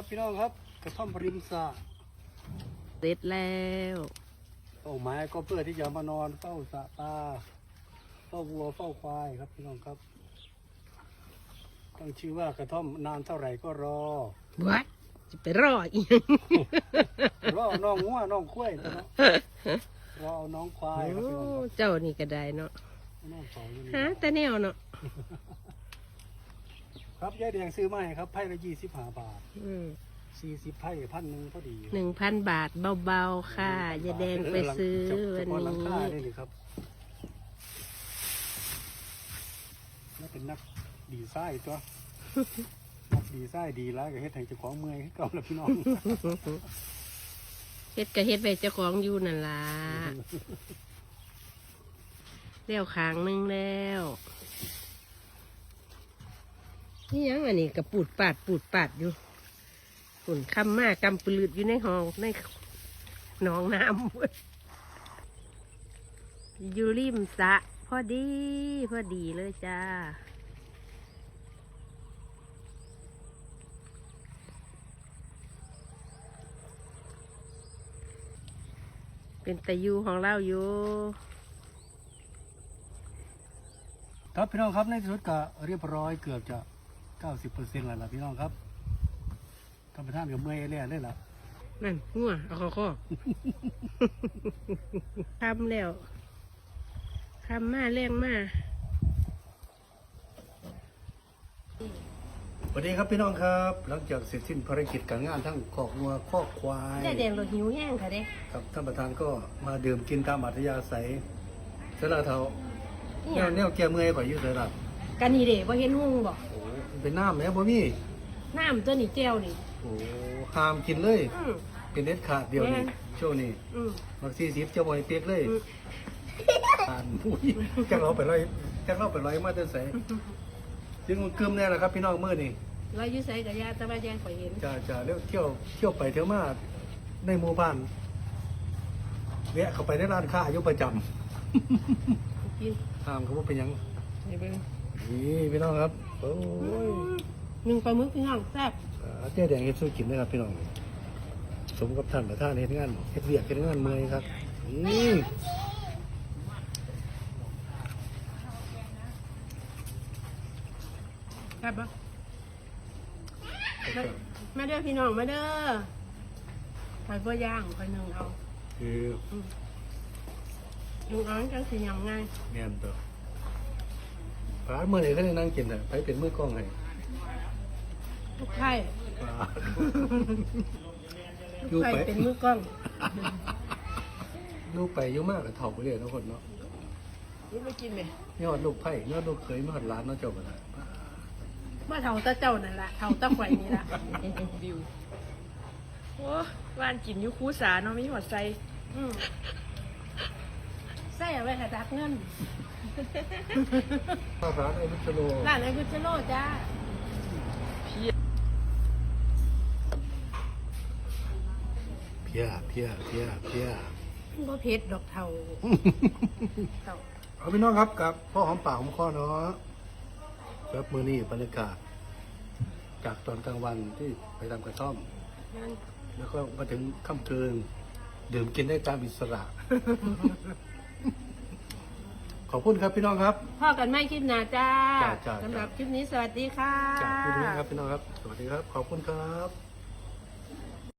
ครับพี่น้องครับกระท่อมริมสระเสร็จแล้วเป้าหมายก็เพื่อที่จะมานอนเฝ้าสระปลาเฝ้าวัวเฝ้าควายครับพี่น้องครับตั้งชื่อว่ากระท่อมนานเท่าไหร่ก็รอวัดจะไปรออีกรอน้องงัวน้องควายตัวเนาะรอเอาน้องควายครับพี่น้องครับเจ้านี่ก็ได้เนาะน้องสองอยู่หานี่แต่แนวเนาะ ครับยายแดงซื้อมาให้ครับไพ่ละยี่สิบห้าบาทอืมสี่สิบไพ่พันหนึ่งพอดีหนึ่งพันบาทเบาๆค่ะอย่าแดงไปซื้อเฉวันพาะหลังนี้คาได้เลยครับนี่เป็นนักดีไซน์ตัว นักดีไซน์ดีแล้วก็เฮ็ดให้เจ้าของเมื่อยให้เก่าแล้วพี่น้อง เฮ็ดก็เฮ็ดไปเจ้าของอยู่นั่นล่ะเลี้ยวขางหนึงแล้ว นี่ยังอันนี้กระปูดปาดปูดปาดอยู่ฝุ่นคำมากกำปลืดอยู่ในห้องในหนองน้ำอยู่ริมสะพอดี พอดีเลยจ้าเป็นตะยูของเราอยู่ครับพี่น้องครับในที่สุดก็เรียบร้อยเกือบจะ เก้าสิบเปอร์เซ็นต์แล้วล่ะพี่น้องครับท่านประธานกับเมื่อยแล่เลยล่ะนั่นหัวเอาข้อข้อคำแล้วคำมาแรงมาสวัสดีครับพี่น้องครับ หลังจากเสร็จสิ้นภารกิจการงานทั้งคอกงัวคอกควายได้แดงรถหิวแห้งค่ะเด้ครับท่านประธานก็มาดื่มกินตามอัธยาศัยเสร็จแล้วเท่านี่แนวแนวแกเมื่อยก่อนอยุ่เสร็จแล้วกันนี่เด้ว่าเห็นหุ่งบอกโอ้มัน เป็นน้ำไหมบ่มีน้ำตัวนี้แจ้วนี่ โอ้ห้ามกินเลย อืม เป็นเด็ดขาดเดียวนี้แม่นช่วงนี้อืม บักซีสิบเจ้าบอยเปียกเลยอืมทานมุ้ยจักเราไปร้อยจักเราไปร้อยมาจะใส่จึงมันกึมแน่แหละครับ พี่น้องเมื่อนี่เราอยู่ใส่กับยาแตะวันแยงข่อยเห็น จะจะเลี้ยวเที่ยวเที่ยวไปเที่ยวมาในหมู่บ้านแวะเข้าไปในร้านค้าอยู่ประจำกินถามเขาว่าเป็นหยัง นี่เบิ่งนี่พี่น้องครับ โอ้ยหนึ่งปลาหมึกพี่น้องแซ่บอ่าเจ๊แดงเฮ็ดสู้กินนะครับพี่น้องสมกับท่านประธานเฮ็ดงานเฮ็ดเวียกเฮ็ดงานเมื่อยครับนี่แซ่บปะมาเด้อพี่น้องมาเด้อข่อยบ่ย่างข่อยหนึ่งเอาคือหนึ่งเอาจังสิยำง่ายแม่นตัว ปลาเมื่อไหร่เขาได้นั่งกินอะไปเป็นมือกล้องให้ลูกไข่ปลาลูกไข่เป็นมือกล้องลูกไปอยุ่มากกับเถ่าไปเรื่อยทุกคนเนาะนี่ไม่กินเลยยอดลูกไผ่ยอดลูกเคยยอดร้านเนาะเจ้าบ่ได้มาเท่าตาเจ้านั่นแหละเท่าตาข่อยนี่ละบิวโอ้ว่านกินอยุคูสาเนาะมีหัวใจอืมใส่เอาไว้ให้ดักเงิน ข้าวร้านไอ้ลุชโลร้านไอ้กุชโลจ้าเพียเพียเพียเพียบ่เพชรดอกเท่าเท่าเอาพี่น้องครับกับพ่อหอมปากหอมคอเนาะแบบมือนี่บรรยากาศ จากตอนกลางวันที่ไปทำกระท่อมนั่นแล้วก็มาถึงค่ำคืนดื่มกินได้ตามอิสระ ขอบคุณครับพี่น้องครับ พ่อกันไม่คลิปหนาจ้าจ้าจ้า สำหรับคลิปนี้สวัสดีค่ะ จากพี่น้องครับพี่น้องครับ สวัสดีครับ ขอบคุณครับ